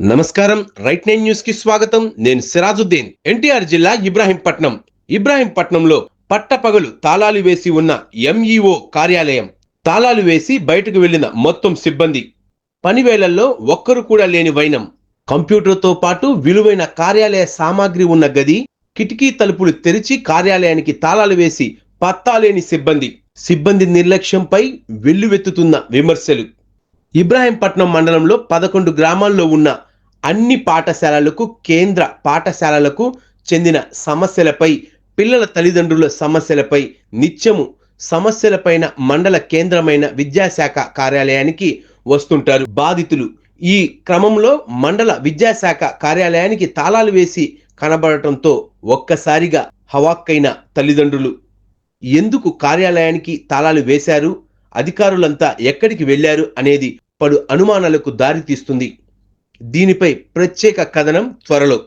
నమస్కారం. Right nine న్యూస్కి స్వాగతం. నేను సిరాజుద్దీన్. ఎన్టీఆర్ జిల్లా ఇబ్రాహీంపట్నం. ఇబ్రాహీంపట్నంలో పట్టపగలు తాళాలు వేసి ఉన్న ఎంఈఓ కార్యాలయం. తాళాలు వేసి బయటకు వెళ్ళిన మొత్తం సిబ్బంది. పనివేళల్లో ఒక్కరు కూడా లేని వైనం. కంప్యూటర్తో పాటు విలువైన కార్యాలయ సామాగ్రి ఉన్న గది కిటికీ తలుపులు తెరిచి కార్యాలయానికి తాళాలు వేసి పత్తాలేని సిబ్బంది. సిబ్బంది నిర్లక్ష్యంపై వెల్లువెత్తుతున్న విమర్శలు. ఇబ్రాహీంపట్నం మండలంలో పదకొండు గ్రామాల్లో ఉన్న అన్ని పాఠశాలలకు కేంద్ర పాఠశాలలకు చెందిన సమస్యలపై పిల్లల తల్లిదండ్రుల సమస్యలపై నిత్యము సమస్యలపైన మండల కేంద్రమైన విద్యాశాఖ కార్యాలయానికి వస్తుంటారు బాధితులు. ఈ క్రమంలో మండల విద్యాశాఖ కార్యాలయానికి తాళాలు వేసి కనబడటంతో ఒక్కసారిగా హవాక్కైన తల్లిదండ్రులు ఎందుకు కార్యాలయానికి తాళాలు వేశారు? అధికారులంతా ఎక్కడికి వెళ్ళారు అనేది పలు అనుమానాలకు దారితీస్తుంది. దీనిపై ప్రత్యేక కథనం త్వరలో.